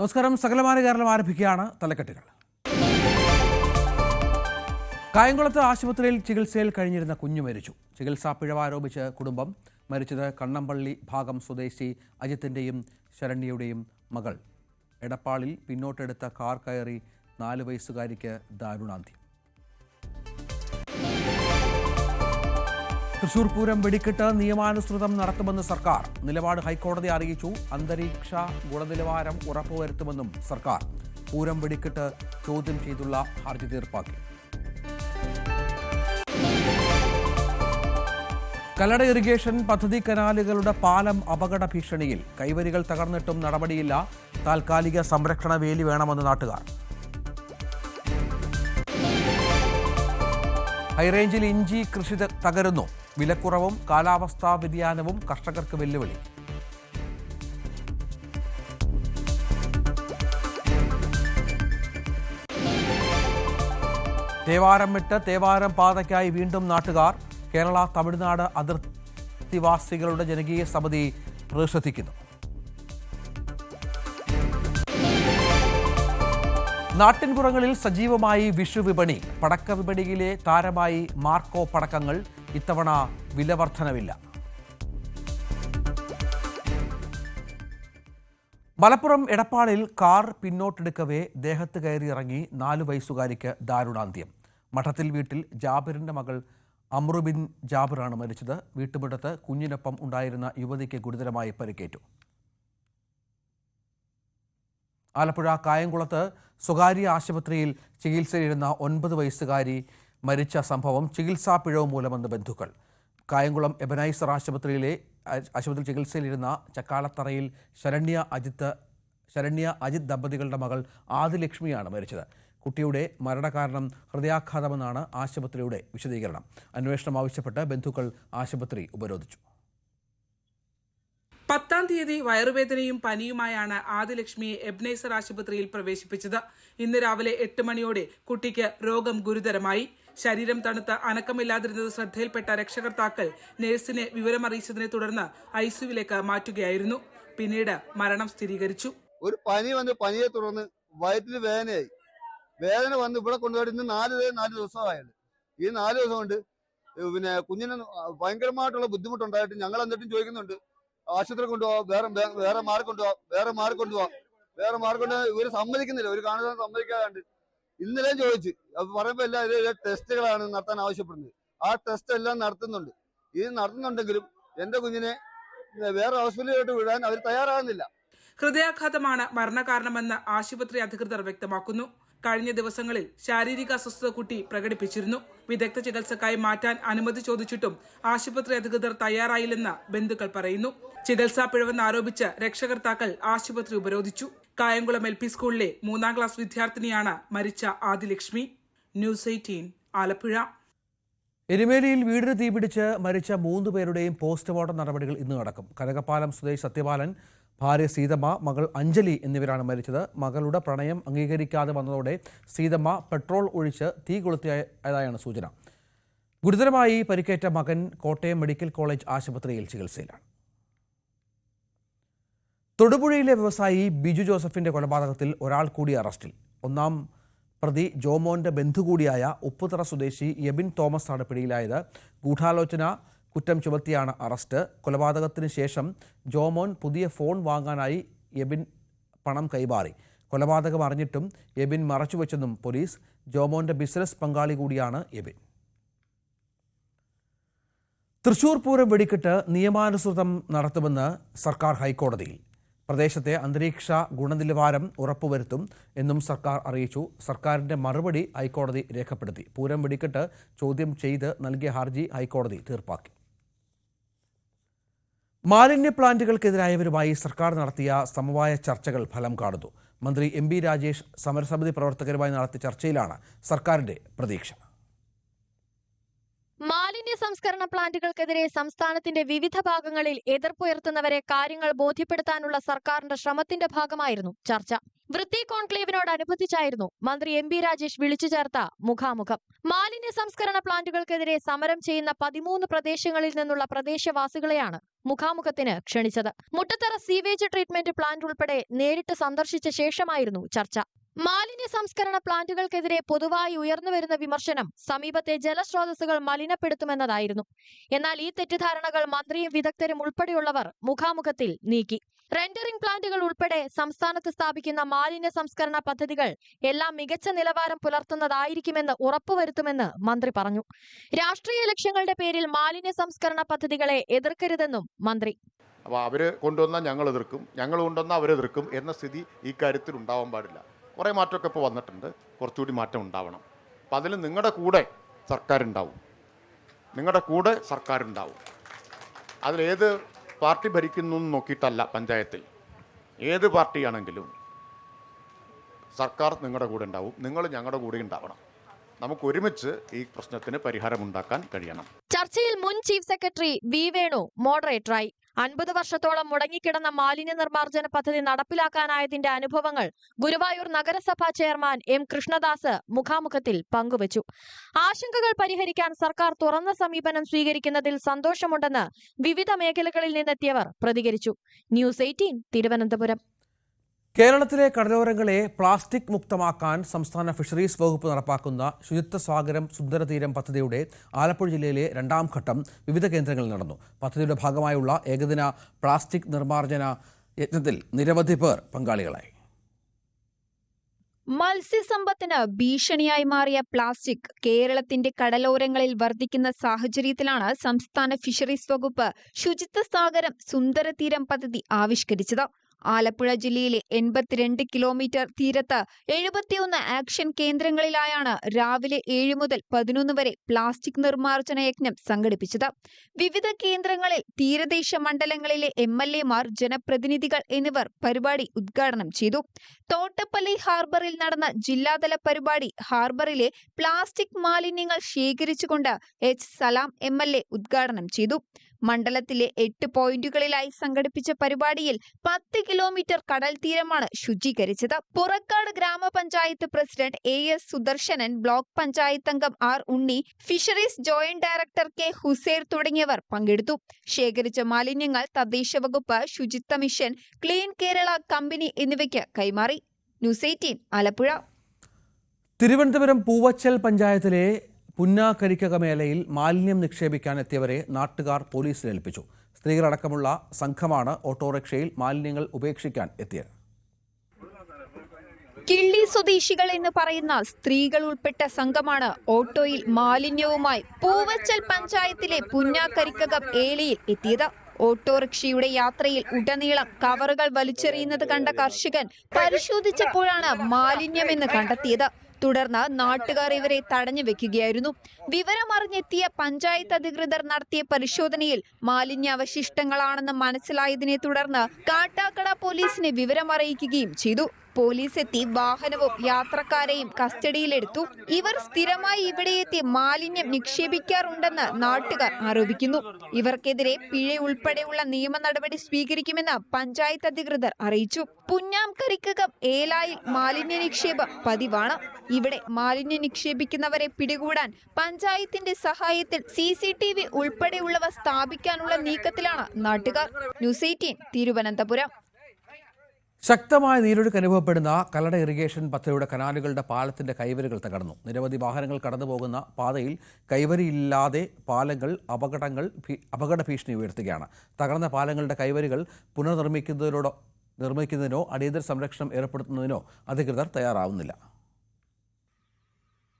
നമസ്കാരം. സകലമാന കേരളം ആരംഭിക്കുകയാണ് തലക്കെട്ടുകൾ. കായംകുളത്ത് ആശുപത്രിയിൽ ചികിത്സയിൽ കഴിഞ്ഞിരുന്ന കുഞ്ഞു മരിച്ചു. ചികിത്സാ പിഴവ് ആരോപിച്ച് കുടുംബം മരിച്ചത് കണ്ണമ്പള്ളി ഭാഗം സ്വദേശി അജിത്തിന്റെയും ശരണ്യയുടെയും മകൾ. എടപ്പാളിൽ പിന്നോട്ടെടുത്ത കാർ കയറി നാല് വയസ്സുകാരിക്ക് ദാരുണാന്ത്യം. തൃശൂർ പൂരം വെടിക്കെട്ട് നിയമാനുസൃതം നടത്തുമെന്ന് സർക്കാർ. നിലപാട് ഹൈക്കോടതി അറിയിച്ചു. അന്തരീക്ഷ ഗുണനിലവാരം ഉറപ്പുവരുത്തുമെന്നും സർക്കാർ. പൂരം വെടിക്കെട്ട് ചോദ്യം ചെയ്തുള്ള ഹർജി തീർപ്പാക്കി. കല്ലട ഇറിഗേഷൻ പദ്ധതി കനാലുകളുടെ പാലം അപകട ഭീഷണിയിൽ. കൈവരികൾ തകർന്നിട്ടും നടപടിയില്ല. താൽക്കാലിക സംരക്ഷണ വേലി വേണമെന്ന് നാട്ടുകാർ. ഹൈറേഞ്ചിൽ ഇഞ്ചി കൃഷി തകരുന്നു. വിലക്കുറവും കാലാവസ്ഥാ വ്യതിയാനവും കർഷകർക്ക് വെല്ലുവിളി. തേവാരം വിട്ട് തേവാരം പാതയ്ക്കായി വീണ്ടും നാട്ടുകാർ കേരള തമിഴ്നാട് അതിർത്തിവാസികളുടെ ജനകീയ സമിതി പ്രതിഷേധിക്കുന്നു. നാട്ടിൻപുറങ്ങളിൽ സജീവമായി വിഷു വിപണി പടക്ക വിപണിയിലെ താരമായി മാർക്കോ പടക്കങ്ങൾ ഇത്തവണ വില വർധനവില്ല മലപ്പുറം എടപ്പാളിൽ കാർ പിന്നോട്ടെടുക്കവേ ദേഹത്ത് കയറിയിറങ്ങി നാലു വയസ്സുകാരിക്ക് ദാരുണാന്ത്യം. മഠത്തിൽ വീട്ടിൽ ജാബിറിന്റെ മകൾ അമ്രുബിൻ ജാബിറാണ് മരിച്ചത്. വീട്ടുമുറ്റത്ത് കുഞ്ഞിനൊപ്പം ഉണ്ടായിരുന്ന യുവതിക്ക് ഗുരുതരമായി പരിക്കേറ്റു. ആലപ്പുഴ കായംകുളത്ത് സ്വകാര്യ ആശുപത്രിയിൽ ചികിത്സയിലിരുന്ന ഒൻപത് വയസ്സുകാരി മരിച്ച സംഭവം ചികിത്സാ പിഴവ് മൂലമെന്ന് ബന്ധുക്കൾ. കായംകുളം എബനൈസർ ആശുപത്രിയിലെ ആശുപത്രി ചികിത്സയിലിരുന്ന ചക്കാളത്തറയിൽ ശരണ്യ അജിത്ത് ശരണ്യ അജിത് ദമ്പതികളുടെ മകൾ ആദിലക്ഷ്മിയാണ് മരിച്ചത്. കുട്ടിയുടെ മരണകാരണം ഹൃദയാഘാതമെന്നാണ് ആശുപത്രിയുടെ വിശദീകരണം. അന്വേഷണം ആവശ്യപ്പെട്ട് ബന്ധുക്കൾ ആശുപത്രി ഉപരോധിച്ചു. പത്താം തീയതി വയറുവേദനയും പനിയുമായാണ് ആദിലക്ഷ്മിയെ എബ്നേസർ ആശുപത്രിയിൽ പ്രവേശിപ്പിച്ചത്. ഇന്ന് രാവിലെ എട്ട് മണിയോടെ കുട്ടിക്ക് രോഗം ഗുരുതരമായി. ശരീരം തണുത്ത് അനക്കമില്ലാതിരുന്നത് ശ്രദ്ധയിൽപ്പെട്ട രക്ഷകർത്താക്കൾ നഴ്സിനെ വിവരമറിയിച്ചതിനെ തുടർന്ന് ഐസിയുവിലേക്ക് മാറ്റുകയായിരുന്നു. പിന്നീട് മരണം സ്ഥിരീകരിച്ചു. ഒരു പനി വന്ന് പനിയെ തുടർന്ന് വയറ്റിൽ വേദനയായി. വേദന വന്ന് ഇവിടെ കൊണ്ടുപോയിട്ട് ഇന്ന് നാല് നാല് ദിവസമായത് ഈ നാല് ദിവസം കൊണ്ട് പിന്നെ കുഞ്ഞിന് ഭയങ്കരമായിട്ടുള്ള ബുദ്ധിമുട്ടുണ്ടായിട്ട് ഞങ്ങൾ എന്നിട്ടും ചോദിക്കുന്നുണ്ട് ആശുപത്രി കൊണ്ടുപോവാ വേറെ വേറെ മാറി വേറെ മാറി വേറെ മാറി ഇവർ സമ്മതിക്കുന്നില്ല. ഒരു കാണുന്ന സമ്മതിക്കാണ്ട് ഇന്നലെയും ചോദിച്ചു. പറയുമ്പോ എല്ലാം ഇതിലെ ടെസ്റ്റുകളാണ് നടത്താൻ ആവശ്യപ്പെടുന്നത്. ആ ടെസ്റ്റ് എല്ലാം നടത്തുന്നുണ്ട്. ഇത് നടത്തുന്നുണ്ടെങ്കിലും എന്റെ കുഞ്ഞിനെ വേറെ ഹോസ്പിറ്റലിലോട്ട് വിടാൻ അവർ തയ്യാറാകുന്നില്ല. ഹൃദയാഘാതമാണ് മരണകാരണമെന്ന് ആശുപത്രി അധികൃതർ വ്യക്തമാക്കുന്നു. കഴിഞ്ഞ ദിവസങ്ങളിൽ ശാരീരിക അസ്വസ്ഥത കുട്ടി പ്രകടിപ്പിച്ചിരുന്നു. വിദഗ്ധ ചികിത്സക്കായി മാറ്റാൻ അനുമതി ചോദിച്ചിട്ടും ആശുപത്രി അധികൃതർ തയ്യാറായില്ലെന്ന് ബന്ധുക്കൾ പറയുന്നു. ചികിത്സാ പിഴവെന്ന് ആരോപിച്ച് രക്ഷകർത്താക്കൾ ആശുപത്രി ഉപരോധിച്ചു. കായംകുളം എൽ പി സ്കൂളിലെ മൂന്നാം ക്ലാസ് വിദ്യാർത്ഥിനിയാണ് മരിച്ച ആദിലക്ഷ്മി. News eighteen Alappuzha. എരുമേലിയിൽ വീടിന് തീപിടിച്ച് മരിച്ച മൂന്ന് പേരുടെയും പോസ്റ്റ്മോർട്ടം നടപടികൾ ഇന്ന് നടക്കും. കനകപ്പാലം സ്വദേശി സത്യപാലൻ ഭാര്യ സീതമ്മ മകൾ അഞ്ജലി എന്നിവരാണ് മരിച്ചത്. മകളുടെ പ്രണയം അംഗീകരിക്കാതെ വന്നതോടെ സീതമ്മ പെട്രോൾ ഒഴിച്ച് തീ കൊളുത്തിയതായാണ് സൂചന. ഗുരുതരമായി പരിക്കേറ്റ മകൻ കോട്ടയം മെഡിക്കൽ കോളേജ് ആശുപത്രിയിൽ ചികിത്സയിലാണ്. തൊടുപുഴയിലെ വ്യവസായി ബിജു ജോസഫിന്റെ കൊലപാതകത്തിൽ ഒരാൾ കൂടി അറസ്റ്റിൽ. ഒന്നാം പ്രതി ജോമോന്റെ ബന്ധു കൂടിയായ ഉപ്പുതറ സ്വദേശി എബിൻ തോമസ് ആണ് പിടിയിലായത്. ഗൂഢാലോചന കുറ്റം ചുമത്തിയാണ് അറസ്റ്റ്. കൊലപാതകത്തിന് ശേഷം ജോമോൻ പുതിയ ഫോൺ വാങ്ങാനായി എബിൻ പണം കൈമാറി. കൊലപാതകം അറിഞ്ഞിട്ടും എബിൻ മറച്ചുവെച്ചെന്നും പോലീസ് ജോമോന്റെ ബിസിനസ് പങ്കാളി കൂടിയാണ് എബിൻ തൃശൂർ പൂരം വെടിക്കെട്ട് നിയമാനുസൃതം നടത്തുമെന്ന് സർക്കാർ ഹൈക്കോടതിയിൽ. പ്രദേശത്തെ അന്തരീക്ഷ ഗുണനിലവാരം ഉറപ്പുവരുത്തും എന്നും സർക്കാർ അറിയിച്ചു. സർക്കാരിന്റെ മറുപടി ഹൈക്കോടതി രേഖപ്പെടുത്തി. പൂരം വെടിക്കെട്ട് ചോദ്യം ചെയ്ത് നൽകിയ ഹർജി ഹൈക്കോടതി തീർപ്പാക്കി. മാലിന്യ പ്ലാന്റുകൾക്കെതിരായവരുമായി സർക്കാർ നടത്തിയ സമവായ ചർച്ചകൾ ഫലം കാണുന്നു. മന്ത്രി എം രാജേഷ് സമരസമിതി പ്രവർത്തകരുമായി നടത്തിയ ചർച്ചയിലാണ് സർക്കാരിന്റെ പ്രതീക്ഷ. മാലിന്യ സംസ്കരണ പ്ലാന്റുകൾക്കെതിരെ സംസ്ഥാനത്തിന്റെ വിവിധ ഭാഗങ്ങളിൽ എതിർപ്പുയർത്തുന്നവരെ കാര്യങ്ങൾ ബോധ്യപ്പെടുത്താനുള്ള സർക്കാരിന്റെ ശ്രമത്തിന്റെ ഭാഗമായിരുന്നു ചർച്ച. വൃത്തി കോൺക്ലേവിനോടനുബന്ധിച്ചായിരുന്നു മന്ത്രി എം ബി രാജേഷ് വിളിച്ചു ചേർത്ത മുഖാമുഖം. മാലിന്യ സംസ്കരണ പ്ലാന്റുകൾക്കെതിരെ സമരം ചെയ്യുന്ന പതിമൂന്ന് പ്രദേശങ്ങളിൽ നിന്നുള്ള പ്രദേശവാസികളെയാണ് മുഖാമുഖത്തിന് ക്ഷണിച്ചത്. മുട്ടത്തറ സീവേജ് ട്രീറ്റ്മെന്റ് പ്ലാന്റ് ഉൾപ്പെടെ നേരിട്ട് സന്ദർശിച്ച ശേഷമായിരുന്നു ചർച്ച. മാലിന്യ സംസ്കരണ പ്ലാന്റുകൾക്കെതിരെ പൊതുവായി ഉയർന്നുവരുന്ന വിമർശനം സമീപത്തെ ജലസ്രോതസ്സുകൾ മലിനപ്പെടുത്തുമെന്നതായിരുന്നു. എന്നാൽ ഈ തെറ്റിദ്ധാരണകൾ മന്ത്രിയും വിദഗ്ധരും ഉൾപ്പെടെയുള്ളവർ മുഖാമുഖത്തിൽ നീക്കി. റെൻഡറിംഗ് പ്ലാന്റുകൾ ഉൾപ്പെടെ സംസ്ഥാനത്ത് സ്ഥാപിക്കുന്ന മാലിന്യ സംസ്കരണ പദ്ധതികൾ എല്ലാം മികച്ച നിലവാരം പുലർത്തുന്നതായിരിക്കുമെന്ന് ഉറപ്പുവരുത്തുമെന്ന് മന്ത്രി പറഞ്ഞു. രാഷ്ട്രീയ ലക്ഷ്യങ്ങളുടെ പേരിൽ മാലിന്യ സംസ്കരണ പദ്ധതികളെ എതിർക്കരുതെന്നും മന്ത്രി. അപ്പോൾ അവർ കൊണ്ടുവന്നാൽ ഞങ്ങൾ എതിർക്കും ഞങ്ങൾ കൊണ്ടുവന്നാൽ അവരെതിർക്കും എന്ന സ്ഥിതി ഈ കാര്യത്തിൽ ഉണ്ടാവാൻ പാടില്ല. കുറേ മാറ്റമൊക്കെ ഇപ്പോൾ വന്നിട്ടുണ്ട്. കുറച്ചുകൂടി മാറ്റം ഉണ്ടാവണം. അപ്പം അതിൽ നിങ്ങളുടെ കൂടെ സർക്കാരുണ്ടാവും. നിങ്ങളുടെ കൂടെ സർക്കാരുണ്ടാവും. അതിലേത് പാർട്ടി ഭരിക്കുന്നു എന്ന് നോക്കിയിട്ടല്ല പഞ്ചായത്തിൽ. ഏത് പാർട്ടിയാണെങ്കിലും സർക്കാർ നിങ്ങളുടെ കൂടെ ഉണ്ടാവും. നിങ്ങൾ ഞങ്ങളുടെ കൂടെ ഉണ്ടാവണം. നമുക്ക് ഒരുമിച്ച് ഈ പ്രശ്നത്തിന് പരിഹാരമുണ്ടാക്കാൻ കഴിയണം. ചർച്ചയിൽ മുൻ ചീഫ് സെക്രട്ടറി വി വേണു മോഡറേറ്ററായി അൻപത് വർഷത്തോളം മുടങ്ങിക്കിടന്ന മാലിന്യ നിർമ്മാർജന പദ്ധതി നടപ്പിലാക്കാനായതിന്റെ അനുഭവങ്ങൾ ഗുരുവായൂർ നഗരസഭാ ചെയർമാൻ എം കൃഷ്ണദാസ് മുഖാമുഖത്തിൽ പങ്കുവച്ചു. ആശങ്കകൾ പരിഹരിക്കാൻ സർക്കാർ തുറന്ന സമീപനം സ്വീകരിക്കുന്നതിൽ സന്തോഷമുണ്ടെന്ന് വിവിധ മേഖലകളിൽ നിന്നെത്തിയവർ പ്രതികരിച്ചു. News eighteen Thiruvananthapuram. കേരളത്തിലെ കടലോരങ്ങളെ പ്ലാസ്റ്റിക് മുക്തമാക്കാൻ സംസ്ഥാന ഫിഷറീസ് വകുപ്പ് നടപ്പാക്കുന്ന ശുചിത്വ സാഗരം സുന്ദരതീരം പദ്ധതിയുടെ ആലപ്പുഴ ജില്ലയിലെ രണ്ടാം ഘട്ടം വിവിധ കേന്ദ്രങ്ങളിൽ നടന്നു. പദ്ധതിയുടെ ഭാഗമായുള്ള ഏകദിന പ്ലാസ്റ്റിക് നിർമ്മാർജന യജ്ഞത്തിൽ നിരവധി പേർ പങ്കാളികളായി. മത്സ്യസമ്പത്തിന് ഭീഷണിയായി മാറിയ പ്ലാസ്റ്റിക് കേരളത്തിന്റെ കടലോരങ്ങളിൽ വർദ്ധിക്കുന്ന സാഹചര്യത്തിലാണ് സംസ്ഥാന ഫിഷറീസ് വകുപ്പ് ശുചിത്വ സാഗരം സുന്ദരതീരം പദ്ധതി ആവിഷ്കരിച്ചത്. ആലപ്പുഴ ജില്ലയിലെ എൺപത്തിരണ്ട് കിലോമീറ്റർ തീരത്ത് എഴുപത്തിയൊന്ന് ആക്ഷൻ കേന്ദ്രങ്ങളിലായാണ് രാവിലെ ഏഴ് മുതൽ പതിനൊന്ന് വരെ പ്ലാസ്റ്റിക് നിർമ്മാർജന യജ്ഞം സംഘടിപ്പിച്ചത്. വിവിധ കേന്ദ്രങ്ങളിൽ തീരദേശ മണ്ഡലങ്ങളിലെ എം എൽ എമാർ ജനപ്രതിനിധികൾ എന്നിവർ പരിപാടി ഉദ്ഘാടനം ചെയ്തു. തോട്ടപ്പള്ളി ഹാർബറിൽ നടന്ന ജില്ലാതല പരിപാടി ഹാർബറിലെ പ്ലാസ്റ്റിക് മാലിന്യങ്ങൾ ശേഖരിച്ചുകൊണ്ട് എച്ച് സലാം എം ഉദ്ഘാടനം ചെയ്തു. മണ്ഡലത്തിലെ എട്ട് പോയിന്റുകളിലായി സംഘടിപ്പിച്ച പരിപാടിയിൽ പത്ത് കിലോമീറ്റർ കടൽ തീരമാണ് ശുചീകരിച്ചത്. Purakkad grama panchayat president A S Sudarshanan block panchayat അംഗം R Unni fisheries joint director K Husair തുടങ്ങിയവർ പങ്കെടുത്തു. ശേഖരിച്ച മാലിന്യങ്ങൾ തദ്ദേശ വകുപ്പ് ശുചിത്വ മിഷൻ ക്ലീൻ കേരള കമ്പനി എന്നിവയ്ക്ക് കൈമാറി. News eighteen Alappuzha. Thiruvananthapuram Poovachal പഞ്ചായത്തിലെ പുന്നാക്കരിക്കക മേലയിൽ മാലിന്യം നിക്ഷേപിക്കാൻ എത്തിയവരെ നാട്ടുകാർ പോലീസിലേൽപ്പിച്ചു സ്ത്രീകളടക്കമുള്ള സംഘമാണ് ഓട്ടോറിക്ഷയിൽ മാലിന്യങ്ങൾ ഉപേക്ഷിക്കാൻ എത്തിയത്. കിള്ളി സ്വദേശികൾ എന്ന് പറയുന്ന സ്ത്രീകൾ ഉൾപ്പെട്ട സംഘമാണ് ഓട്ടോയിൽ മാലിന്യവുമായി പൂവച്ചൽ പഞ്ചായത്തിലെ പുന്നാക്കരിക്കകം ഏളിയിൽ എത്തിയത്. ഓട്ടോറിക്ഷയുടെ യാത്രയിൽ ഉടനീളം കവറുകൾ വലിച്ചെറിയുന്നത് കണ്ട കർഷകൻ പരിശോധിച്ചപ്പോഴാണ് മാലിന്യമെന്ന് കണ്ടെത്തിയത്. തുടർന്ന് നാട്ടുകാർ ഇവരെ തടഞ്ഞു വെക്കുകയായിരുന്നു. വിവരമറിഞ്ഞെത്തിയ പഞ്ചായത്ത് അധികൃതർ നടത്തിയ പരിശോധനയിൽ മാലിന്യാവശിഷ്ടങ്ങളാണെന്ന് മനസ്സിലായതിനെ തുടർന്ന് കാട്ടാക്കട പോലീസിനെ വിവരമറിയിക്കുകയും ചെയ്തു. പോലീസ് എത്തി വാഹനവും യാത്രക്കാരെയും കസ്റ്റഡിയിലെടുത്തു. ഇവർ സ്ഥിരമായി ഇവിടെ എത്തി മാലിന്യം നിക്ഷേപിക്കാറുണ്ടെന്ന് നാട്ടുകാർ ആരോപിക്കുന്നു. ഇവർക്കെതിരെ പിഴ ഉൾപ്പെടെയുള്ള നിയമ നടപടി സ്വീകരിക്കുമെന്ന് പഞ്ചായത്ത് അധികൃതർ അറിയിച്ചു. പുന്നാംകരിക്കകം ഏലായിൽ മാലിന്യ നിക്ഷേപം പതിവാണ്. ഇവിടെ മാലിന്യം നിക്ഷേപിക്കുന്നവരെ പിടികൂടാൻ പഞ്ചായത്തിന്റെ സഹായത്തിൽ സി സി ടി വി ഉൾപ്പെടെയുള്ളവ സ്ഥാപിക്കാനുള്ള നീക്കത്തിലാണ് നാട്ടുകാർ. News eighteen Thiruvananthapuram. ശക്തമായ നീരൊഴുക്ക് അനുഭവപ്പെടുന്ന കല്ലട ഇറിഗേഷൻ പദ്ധതിയുടെ കനാലുകളുടെ പാലത്തിന്റെ കൈവരികൾ തകർന്നു. നിരവധി വാഹനങ്ങൾ കടന്നുപോകുന്ന പാതയിൽ കൈവരിയില്ലാതെ പാലങ്ങൾ അപകടങ്ങൾ അപകട ഭീഷണി ഉയർത്തുകയാണ്. തകർന്ന പാലങ്ങളുടെ കൈവരികൾ പുനർനിർമ്മിക്കുന്നതിനോടോ നിർമ്മിക്കുന്നതിനോ അടിയന്തര സംരക്ഷണം ഏർപ്പെടുത്തുന്നതിനോ അധികൃതർ തയ്യാറാവുന്നില്ല.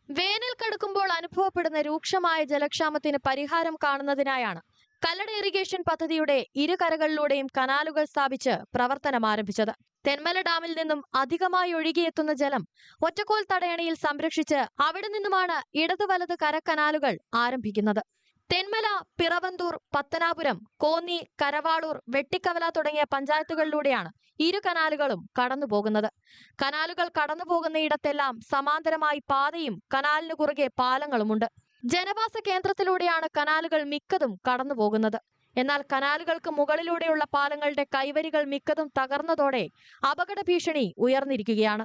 വേനൽ കടുക്കുമ്പോൾ അനുഭവപ്പെടുന്ന രൂക്ഷമായ ജലക്ഷാമത്തിന് പരിഹാരം കാണുന്നതിനായാണ് കല്ലട ഇറിഗേഷൻ പദ്ധതിയുടെ ഇരുകരകളിലൂടെയും കനാലുകൾ സ്ഥാപിച്ച് പ്രവർത്തനം ആരംഭിച്ചത്. തെന്മല ഡാമിൽ നിന്നും അധികമായി ഒഴുകിയെത്തുന്ന ജലം ഒറ്റക്കോൽ തടയണയിൽ സംരക്ഷിച്ച് അവിടെ നിന്നുമാണ് ഇടത് വലത് കരക്കനാലുകൾ ആരംഭിക്കുന്നത്. തെന്മല പിറവന്തൂർ പത്തനാപുരം കോന്നി കരവാളൂർ വെട്ടിക്കവല തുടങ്ങിയ പഞ്ചായത്തുകളിലൂടെയാണ് ഇരു കനാലുകളും കടന്നുപോകുന്നത്. കനാലുകൾ കടന്നുപോകുന്നയിടത്തെല്ലാം സമാന്തരമായി പാതയും കനാലിനു കുറുകെ പാലങ്ങളുമുണ്ട്. ജനവാസ കേന്ദ്രത്തിലൂടെയാണ് കനാലുകൾ മിക്കതും കടന്നുപോകുന്നത് എന്നാൽ കനാലുകൾക്ക് മുകളിലൂടെയുള്ള പാലങ്ങളുടെ കൈവരികൾ മിക്കതും തകർന്നതോടെ അപകട ഭീഷണി ഉയർന്നിരിക്കുകയാണ്.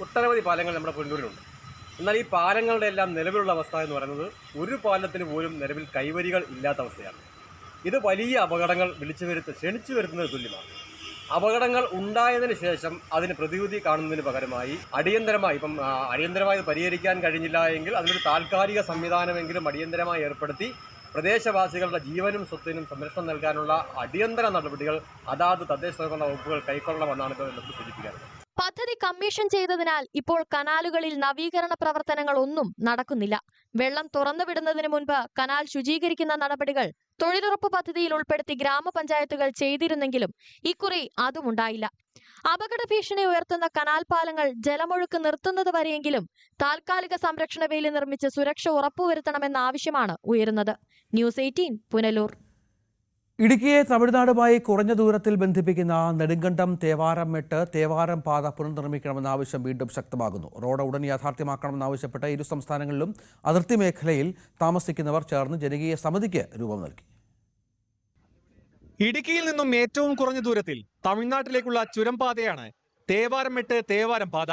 ഒട്ടനവധി പാലങ്ങൾ നമ്മുടെ പൊന്നൂരിലുണ്ട് എന്നാൽ ഈ പാലങ്ങളുടെ എല്ലാം നിലവിലുള്ള അവസ്ഥ എന്ന് പറയുന്നത് ഒരു പാലത്തിന് പോലും നിലവിൽ കൈവരികൾ ഇല്ലാത്ത അവസ്ഥയാണ്. ഇത് വലിയ അപകടങ്ങൾ വിളിച്ചു വരുത്ത ക്ഷണിച്ചു വരുത്തുന്നത് തുല്യമാണ്. അപകടങ്ങൾ ഉണ്ടായതിനു ശേഷം അതിന് പ്രതിവിധി കാണുന്നതിന് പകരമായി അടിയന്തരമായി ഇപ്പം അടിയന്തരമായി പരിഹരിക്കാൻ കഴിഞ്ഞില്ല എങ്കിൽ അതിനൊരു താൽക്കാലിക സംവിധാനമെങ്കിലും അടിയന്തരമായി ഏർപ്പെടുത്തി പ്രദേശവാസികളുടെ ജീവനും സ്വത്തിനും സംരക്ഷണം നൽകാനുള്ള അടിയന്തര നടപടികൾ അതാത് തദ്ദേശ വകുപ്പുകൾ കൈക്കൊള്ളണമെന്നാണ് ഇപ്പോൾ പദ്ധതി കമ്മീഷൻ ചെയ്തതിനാൽ ഇപ്പോൾ കനാലുകളിൽ നവീകരണ പ്രവർത്തനങ്ങൾ ഒന്നും നടക്കുന്നില്ല. വെള്ളം തുറന്നുവിടുന്നതിന് മുൻപ് കനാൽ ശുചീകരിക്കുന്ന നടപടികൾ തൊഴിലുറപ്പ് പദ്ധതിയിൽ ഉൾപ്പെടുത്തി ഗ്രാമപഞ്ചായത്തുകൾ ചെയ്തിരുന്നെങ്കിലും ഇക്കുറി അതുമുണ്ടായില്ല അപകട ഭീഷണി ഉയർത്തുന്ന കനാൽ പാലങ്ങൾ ജലമൊഴുക്ക് നിർത്തുന്നത് വരെയെങ്കിലും താൽക്കാലിക സംരക്ഷണ വേലി നിർമ്മിച്ച് സുരക്ഷ ഉറപ്പുവരുത്തണമെന്ന ആവശ്യമാണ് ഉയരുന്നത്. News eighteen Punalur. ഇടുക്കിയെ തമിഴ്നാടുമായി കുറഞ്ഞ ദൂരത്തിൽ ബന്ധിപ്പിക്കുന്ന നെടുങ്കണ്ടം തേവാരം മെട്ട് തേവാരം പാത പുനർനിർമ്മിക്കണമെന്ന ആവശ്യം വീണ്ടും ശക്തമാകുന്നു. റോഡ് ഉടൻ യാഥാർത്ഥ്യമാക്കണമെന്നാവശ്യപ്പെട്ട് ഇരു സംസ്ഥാനങ്ങളിലും അതിർത്തി മേഖലയിൽ താമസിക്കുന്നവർ ചേർന്ന് ജനകീയ സമിതിക്ക് രൂപം നൽകി. ഇടുക്കിയിൽ നിന്നും ഏറ്റവും കുറഞ്ഞ ദൂരത്തിൽ തമിഴ്നാട്ടിലേക്കുള്ള ചുരം പാതയാണ് തേവാരം മെട്ട് തേവാരം പാത.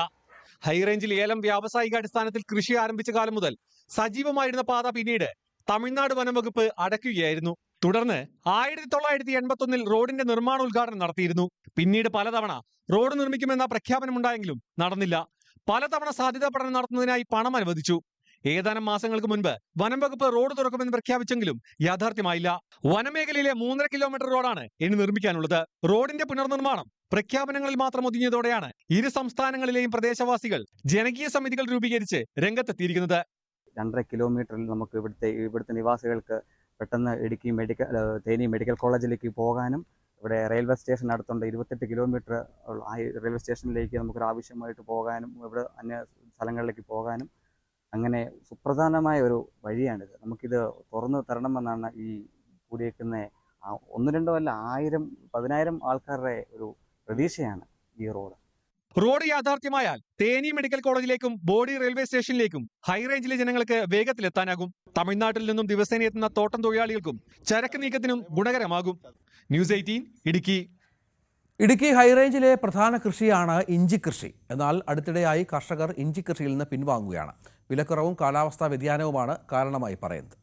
ഹൈറേഞ്ചിൽ ഏലം വ്യാവസായിക അടിസ്ഥാനത്തിൽ കൃഷി ആരംഭിച്ച കാലം മുതൽ സജീവമായിരുന്ന പാത പിന്നീട് തമിഴ്നാട് വനം വകുപ്പ് അടയ്ക്കുകയായിരുന്നു. തുടർന്ന് ആയിരത്തി തൊള്ളായിരത്തി എൺപത്തി ഒന്നിൽ റോഡിന്റെ നിർമ്മാണ ഉദ്ഘാടനം നടത്തിയിരുന്നു. പിന്നീട് പലതവണ റോഡ് നിർമ്മിക്കുമെന്ന പ്രഖ്യാപനമുണ്ടായെങ്കിലും നടന്നില്ല. പലതവണ സാധ്യതാ പഠനം നടത്തുന്നതിനായി പണം അനുവദിച്ചു. ഏതാനും മാസങ്ങൾക്ക് മുൻപ് വനം വകുപ്പ് റോഡ് തുറക്കുമെന്ന് പ്രഖ്യാപിച്ചെങ്കിലും യാഥാർത്ഥ്യമായില്ല. വനമേഖലയിലെ മൂന്നര കിലോമീറ്റർ റോഡാണ് ഇനി നിർമ്മിക്കാനുള്ളത്. റോഡിന്റെ പുനർനിർമ്മാണം പ്രഖ്യാപനങ്ങളിൽ മാത്രം ഒതുങ്ങിയതോടെയാണ് ഇരു സംസ്ഥാനങ്ങളിലെയും പ്രദേശവാസികൾ ജനകീയ സമിതികൾ രൂപീകരിച്ച് രംഗത്തെത്തിയിരിക്കുന്നത്. രണ്ടര കിലോമീറ്ററിൽ നമുക്ക് ഇവിടുത്തെ ഇവിടുത്തെ നിവാസികൾക്ക് പെട്ടെന്ന് ഇടുക്കി മെഡിക്കൽ തേനി മെഡിക്കൽ കോളേജിലേക്ക് പോകാനും ഇവിടെ റെയിൽവേ സ്റ്റേഷൻ അടുത്തുണ്ട് ഇരുപത്തെട്ട് കിലോമീറ്റർ ആ റെയിൽവേ സ്റ്റേഷനിലേക്ക് നമുക്കൊരു ആവശ്യമായിട്ട് പോകാനും ഇവിടെ അന്യ സ്ഥലങ്ങളിലേക്ക് പോകാനും അങ്ങനെ സുപ്രധാനമായ ഒരു വഴിയാണിത്. നമുക്കിത് തുറന്നു തരണമെന്നാണ് ഈ കൂടിയേക്കുന്ന ഒന്ന് രണ്ടോ അല്ല ആയിരം പതിനായിരം ആൾക്കാരുടെ ഒരു പ്രതീക്ഷയാണ് ഈ റോഡ്. റോഡ് യാഥാർത്ഥ്യമായാൽ തേനി മെഡിക്കൽ കോളേജിലേക്കും ബോഡി റെയിൽവേ സ്റ്റേഷനിലേക്കും ഹൈറേഞ്ചിലെ ജനങ്ങൾക്ക് വേഗത്തിലെത്താനാകും. തമിഴ്നാട്ടിൽ നിന്നും ദിവസേന എത്തുന്ന തോട്ടം തൊഴിലാളികൾക്കും ചരക്ക് നീക്കത്തിനും ഗുണകരമാകും. News eighteen Idukki. ഇടുക്കി ഹൈറേഞ്ചിലെ പ്രധാന കൃഷിയാണ് ഇഞ്ചി കൃഷി. എന്നാൽ അടുത്തിടെയായി കർഷകർ ഇഞ്ചി കൃഷിയിൽ നിന്ന് പിൻവാങ്ങുകയാണ്. വിലക്കുറവും കാലാവസ്ഥാ വ്യതിയാനവുമാണ് കാരണമായി പറയുന്നത്.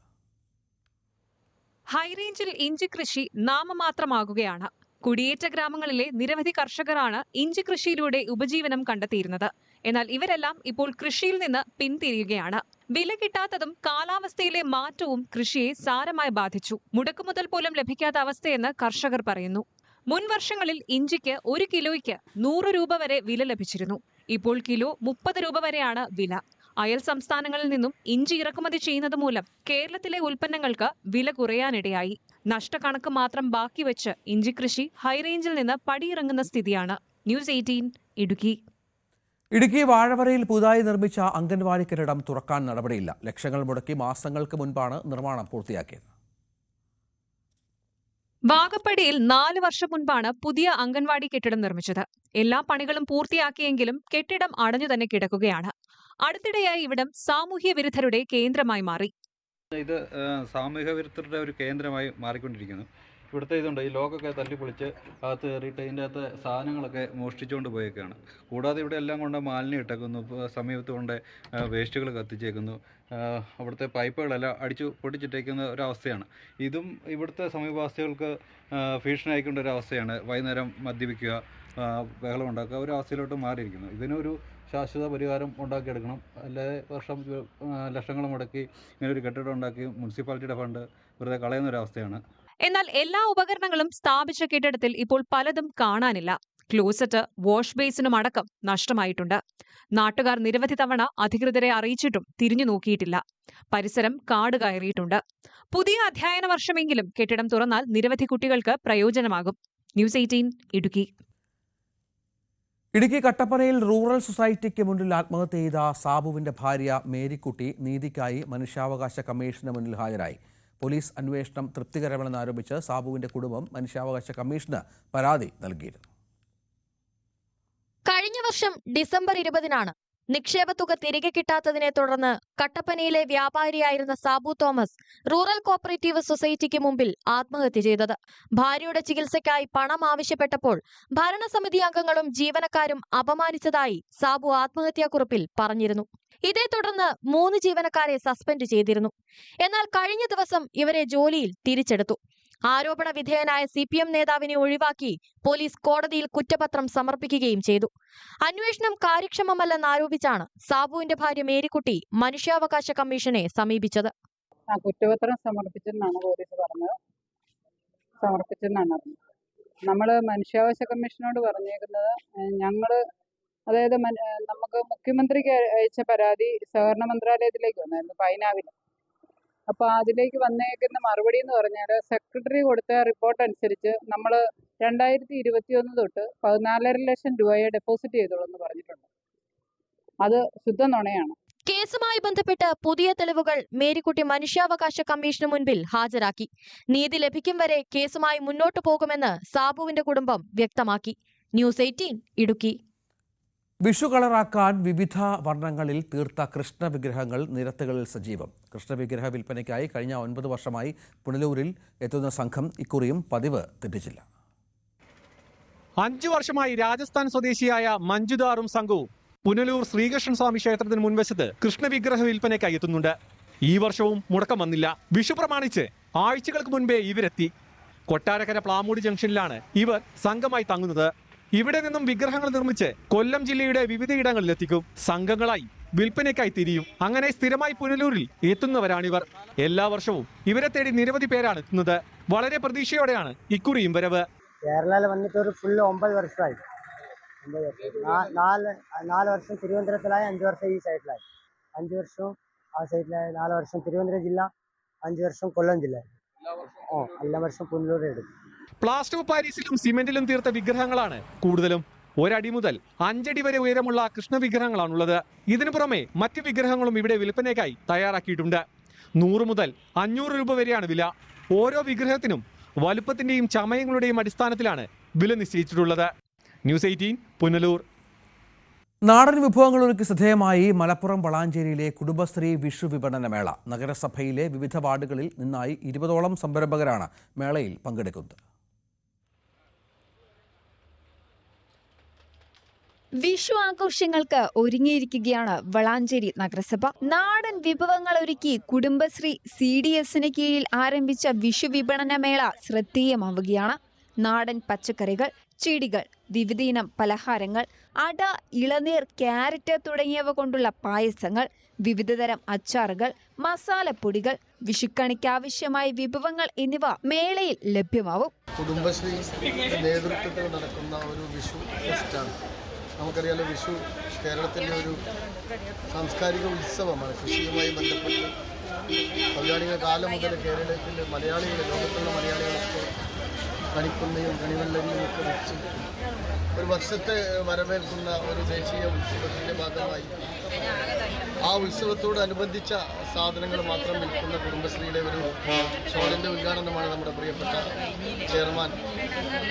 ഹൈറേഞ്ചിൽ ഇഞ്ചി കൃഷി നാമമാത്രമാകുകയാണ്. കുടിയേറ്റ ഗ്രാമങ്ങളിലെ നിരവധി കർഷകരാണ് ഇഞ്ചി കൃഷിയിലൂടെ ഉപജീവനം കണ്ടെത്തിയിരുന്നത്. എന്നാൽ ഇവരെല്ലാം ഇപ്പോൾ കൃഷിയിൽ നിന്ന് പിന്തിരിയുകയാണ്. വില കിട്ടാത്തതും കാലാവസ്ഥയിലെ മാറ്റവും കൃഷിയെ സാരമായി ബാധിച്ചു. മുടക്കുമുതൽ പോലും ലഭിക്കാത്ത അവസ്ഥയെന്ന് കർഷകർ പറയുന്നു. മുൻ വർഷങ്ങളിൽ ഇഞ്ചിക്ക് ഒരു കിലോയ്ക്ക് നൂറ് രൂപ വരെ വില ലഭിച്ചിരുന്നു. ഇപ്പോൾ കിലോ മുപ്പത് രൂപ വരെയാണ് വില. അയൽ സംസ്ഥാനങ്ങളിൽ നിന്നും ഇഞ്ചി ഇറക്കുമതി ചെയ്യുന്നത് മൂലം കേരളത്തിലെ ഉൽപ്പന്നങ്ങൾക്ക് വില കുറയാനിടയായി. നഷ്ടക്കണക്ക് മാത്രം ബാക്കി വെച്ച് ഇഞ്ചി കൃഷി ഹൈറേഞ്ചിൽ നിന്ന് പടിയിറങ്ങുന്ന സ്ഥിതിയാണ്. News eighteen Idukki. ഇടുക്കി വാഴവരയിൽ പുതുതായി നിർമ്മിച്ച അംഗൻവാടി കെട്ടിടം തുറക്കാൻ നടപടിയില്ല. ലക്ഷങ്ങൾ മുടക്കി മാസങ്ങൾക്ക് മുൻപാണ് നിർമ്മാണം പൂർത്തിയാക്കിയത്. വാഗപ്പടിയിൽ നാല് വർഷം മുൻപാണ് പുതിയ അംഗൻവാടി കെട്ടിടം നിർമ്മിച്ചത്. എല്ലാ പണികളും പൂർത്തിയാക്കിയെങ്കിലും കെട്ടിടം അടഞ്ഞു തന്നെ കിടക്കുകയാണ്. അടുത്തിടെയായി ഇവിടം സാമൂഹ്യ വിരുദ്ധരുടെ കേന്ദ്രമായി മാറി. ഇത് സാമൂഹ്യ വിരുദ്ധരുടെ ഒരു കേന്ദ്രമായി മാറിക്കൊണ്ടിരിക്കുന്നു. ഇവിടുത്തെ ഇതുണ്ട് ഈ ലോക്കൊക്കെ തല്ലിപ്പൊളിച്ച് അകത്ത് കയറിയിട്ട് ഇതിന്റെ അകത്ത് സാധനങ്ങളൊക്കെ മോഷ്ടിച്ചുകൊണ്ട് പോയേക്കാണ്. കൂടാതെ ഇവിടെ എല്ലാം കൊണ്ട് മാലിന്യം ഇട്ടേക്കുന്നു സമീപത്ത് കൊണ്ട് വേസ്റ്റുകൾ കത്തിച്ചേക്കുന്നു. അവിടുത്തെ പൈപ്പുകളെല്ലാം അടിച്ചു പൊട്ടിച്ചിട്ടേക്കുന്ന ഒരവസ്ഥയാണ്. ഇതും ഇവിടുത്തെ സമീപവാസികൾക്ക് ഭീഷണിയായിക്കൊണ്ട ഒരു അവസ്ഥയാണ് വൈകുന്നേരം മദ്യപിക്കുക ബഹളം ഉണ്ടാക്കുക ഒരു അവസ്ഥയിലോട്ട് മാറിയിരിക്കുന്നു. ഇതിനൊരു ശാശ്വത പരിഹാരം ഉണ്ടാക്കിയെടുക്കണം. അല്ലാതെ വർഷം ലക്ഷങ്ങൾ മുടക്കി ഇങ്ങനെ ഒരു കെട്ടിടം ഉണ്ടാക്കി മുനിസിപ്പാലിറ്റിയുടെ ഫണ്ട് വെറുതെ കളയുന്ന ഒരു അവസ്ഥയാണ്. എന്നാൽ എല്ലാ ഉപകരണങ്ങളും സ്ഥാപിച്ച കെട്ടിടത്തിൽ ഇപ്പോൾ പലതും കാണാനില്ല. ക്ലോസറ്റ് വാഷ് ബേസിനും അടക്കം നഷ്ടമായിട്ടുണ്ട്. നാട്ടുകാർ നിരവധി തവണ അധികൃതരെ അറിയിച്ചിട്ടും തിരിഞ്ഞു നോക്കിയിട്ടില്ല. പരിസരം കാട് കയറിയിട്ടുണ്ട്. പുതിയ അധ്യയന വർഷമെങ്കിലും കെട്ടിടം തുറന്നാൽ നിരവധി കുട്ടികൾക്ക് പ്രയോജനമാകും. News eighteen Idukki. ഇടുക്കി കട്ടപ്പനയിൽ റൂറൽ സൊസൈറ്റിക്ക് മുന്നിൽ ആത്മഹത്യ ചെയ്ത സാബുവിന്റെ ഭാര്യ മേരിക്കുട്ടി നീതിക്കായി മനുഷ്യാവകാശ കമ്മീഷന് മുന്നിൽ ഹാജരായി. പോലീസ് അന്വേഷണം തൃപ്തികരമാണെന്ന് ആരോപിച്ച് സാബുവിന്റെ കുടുംബം മനുഷ്യാവകാശ കമ്മീഷന് പരാതി നൽകിയിരുന്നു. കഴിഞ്ഞ വർഷം ഡിസംബർ ഇരുപതിനാണ് നിക്ഷേപ തുക തിരികെ കിട്ടാത്തതിനെ തുടർന്ന് കട്ടപ്പനയിലെ വ്യാപാരിയായിരുന്ന സാബു തോമസ് റൂറൽ കോപ്പറേറ്റീവ് സൊസൈറ്റിക്ക് മുമ്പിൽ ആത്മഹത്യ ചെയ്തത്. ഭാര്യയുടെ ചികിത്സയ്ക്കായി പണം ആവശ്യപ്പെട്ടപ്പോൾ ഭരണസമിതി അംഗങ്ങളും ജീവനക്കാരും അപമാനിച്ചതായി സാബു ആത്മഹത്യാക്കുറിപ്പിൽ പറഞ്ഞിരുന്നു. ഇതേ തുടർന്ന് മൂന്ന് ജീവനക്കാരെ സസ്പെൻഡ് ചെയ്തിരുന്നു. എന്നാൽ കഴിഞ്ഞ ദിവസം ഇവരെ ജോലിയിൽ തിരിച്ചെടുത്തു. ആരോപണ വിധേയനായ സി പി എം നേതാവിനെ ഒഴിവാക്കി പോലീസ് കോടതിയിൽ കുറ്റപത്രം സമർപ്പിക്കുകയും ചെയ്തു. അന്വേഷണം കാര്യക്ഷമമല്ലെന്നാരോപിച്ചാണ് സാബുവിന്റെ ഭാര്യ മേരിക്കുട്ടി മനുഷ്യാവകാശ കമ്മീഷനെ സമീപിച്ചത്. കുറ്റപത്രം സമർപ്പിച്ചെന്നാണ് പോലീസ് പറഞ്ഞത്. സമർപ്പിച്ചെന്നാണ് നമ്മൾ മനുഷ്യാവകാശ കമ്മീഷനോട് പറഞ്ഞേക്കുന്നത് ഞങ്ങൾ അതായത് നമുക്ക് മുഖ്യമന്ത്രിക്ക് അയച്ച പരാതി സഹകരണ മന്ത്രാലയത്തിലേക്ക് വന്നായിരുന്നു പൈനാവിൽ അപ്പോൾ അതിലേക്ക് വന്നേക്കുന്ന മറുപടി എന്ന് പറഞ്ഞാൽ സെക്രട്ടറി കൊടുത്ത റിപ്പോർട്ട് അനുസരിച്ച് നമ്മൾ രണ്ടായിരത്തി ഇരുപത്തി ഒന്ന് തൊട്ട് പതിനാലര ലക്ഷം രൂപയെ ഡെപ്പോസിറ്റ് ചെയ്തോളൂ എന്ന് പറഞ്ഞിട്ടുണ്ട്. അത് ശുദ്ധ നുണയാണ്. കേസുമായി ബന്ധപ്പെട്ട് പുതിയ തെളിവുകൾ മേരിക്കുട്ടി മനുഷ്യാവകാശ കമ്മീഷന് മുൻപിൽ ഹാജരാക്കി. നീതി ലഭിക്കും വരെ കേസുമായി മുന്നോട്ടു പോകുമെന്ന് സാബുവിന്റെ കുടുംബം വ്യക്തമാക്കി. News eighteen Idukki. വിഷു കളറാക്കാൻ വിവിധ വർണങ്ങളിൽ തീർത്ത കൃഷ്ണ വിഗ്രഹങ്ങൾ നിരത്തുകളിൽ സജീവം. കൃഷ്ണ വിഗ്രഹ വിൽപ്പനയ്ക്കായി കഴിഞ്ഞ ഒൻപത് വർഷമായി പുനലൂരിൽ എത്തുന്ന സംഘം ഇക്കുറിയും പതിവ് തെറ്റിച്ചില്ല. അഞ്ചു വർഷമായി രാജസ്ഥാൻ സ്വദേശിയായ മഞ്ജുദാറും സംഘവും പുനലൂർ ശ്രീകൃഷ്ണ സ്വാമി ക്ഷേത്രത്തിന് മുൻവശത്ത് കൃഷ്ണവിഗ്രഹ വിൽപ്പനയ്ക്കായി എത്തുന്നുണ്ട്. ഈ വർഷവും മുടക്കം വന്നില്ല. വിഷു പ്രമാണിച്ച് ആഴ്ചകൾക്ക് മുൻപേ ഇവരെത്തി. കൊട്ടാരക്കര പ്ലാമൂടി ജംഗ്ഷനിലാണ് ഇവർ സംഘമായി തങ്ങുന്നത്. ഇവിടെ നിന്നും വിഗ്രഹങ്ങൾ നിർമ്മിച്ച് കൊല്ലം ജില്ലയുടെ വിവിധയിടങ്ങളിൽ എത്തിക്കും സംഘങ്ങളായി വിൽപ്പനയ്ക്കായി തിരിയും. അങ്ങനെ സ്ഥിരമായി പുനലൂരിൽ എത്തുന്നവരാണിവർ. എല്ലാ വർഷവും ഇവരെ തേടി നിരവധി പേരാണ് എത്തുന്നത്. വളരെ പ്രതീക്ഷയോടെയാണ് ഇക്കുറിയും വരവ്. കേരളയിൽ വന്നിട്ട് ഒരു ഫുള്ള് ഒമ്പത് വർഷമായി. നാല് നാല് വർഷം തിരുവനന്തപുരത്തിലായി അഞ്ച് വർഷം ഈ സൈഡിലായി അഞ്ച് വർഷം ആ സൈഡിലായി നാല് വർഷം തിരുവനന്തപുരം ജില്ല അഞ്ച് വർഷം കൊല്ലം ജില്ല. ഓ എല്ലാ വർഷം പുനലൂർ എടുക്കും. പ്ലാസ്റ്റർ ഓഫ് പാരീസിലും സിമെന്റിലും തീർത്ത വിഗ്രഹങ്ങളാണ് കൂടുതലും. ഒരടി മുതൽ അഞ്ചടി വരെ ഉയരമുള്ള കൃഷ്ണ വിഗ്രഹങ്ങളാണുള്ളത്. ഇതിനു പുറമെ മറ്റ് വിഗ്രഹങ്ങളും ഇവിടെ വിൽപ്പനയ്ക്കായി തയ്യാറാക്കിയിട്ടുണ്ട്. നൂറ് മുതൽ അഞ്ഞൂറ് രൂപ വരെയാണ് വില. ഓരോ വിഗ്രഹത്തിനും വലുപ്പത്തിന്റെയും ചമയങ്ങളുടെയും അടിസ്ഥാനത്തിലാണ് വില നിശ്ചയിച്ചിട്ടുള്ളത്. News eighteen Punalur. നാടൻ വിഭവങ്ങൾ ഒരുക്കി ശ്രദ്ധേയമായി മലപ്പുറം വളാഞ്ചേരിയിലെ കുടുംബശ്രീ വിഷു വിപണന മേള. നഗരസഭയിലെ വിവിധ വാർഡുകളിൽ നിന്നായി ഇരുപതോളം സംരംഭകരാണ് മേളയിൽ പങ്കെടുക്കുന്നത്. വിഷു ആഘോഷങ്ങൾക്ക് ഒരുങ്ങിയിരിക്കുകയാണ് വളാഞ്ചേരി നഗരസഭ. നാടൻ വിഭവങ്ങൾ ഒരുക്കി കുടുംബശ്രീ സി ഡി എസിന് കീഴിൽ ആരംഭിച്ച വിഷു വിപണന മേള ശ്രദ്ധേയമാവുകയാണ്. നാടൻ പച്ചക്കറികൾ ചെടികൾ വിവിധയിനം പലഹാരങ്ങൾ അട ഇളനീർ ക്യാരറ്റ് തുടങ്ങിയവ കൊണ്ടുള്ള പായസങ്ങൾ വിവിധതരം അച്ചാറുകൾ മസാലപ്പൊടികൾ വിഷുക്കണിക്കാവശ്യമായ വിഭവങ്ങൾ എന്നിവ മേളയിൽ ലഭ്യമാവും. കുടുംബശ്രീ നേതൃത്വത്തിൽ നടക്കുന്ന ഒരു വിഷു ഫെസ്റ്റാണ്. നമുക്കറിയാലോ വിഷു കേരളത്തിന്റെ ഒരു സാംസ്കാരിക ഉത്സവമാണ്. കൃഷിയുമായി ബന്ധപ്പെട്ട് പൗരാണിക കാലം മുതൽ കേരളത്തിൽ മലയാളികൾ ലോകത്തുള്ള മലയാളികളൊക്കെ കണിക്കുന്നയും കണിവെള്ളരിയും ഒക്കെ വെച്ച് ഒരു വർഷത്തെ വരവേൽക്കുന്ന ഒരു ദേശീയ ഉത്സവത്തിന്റെ ഭാഗമായി ആ ഉത്സവത്തോടനുബന്ധിച്ച സാധനങ്ങൾ മാത്രം വിൽക്കുന്ന കുടുംബശ്രീയുടെ ഒരു ഷോളിന്റെ ഉദ്ഘാടനമാണ് നമ്മുടെ പ്രിയപ്പെട്ട ചെയർമാൻ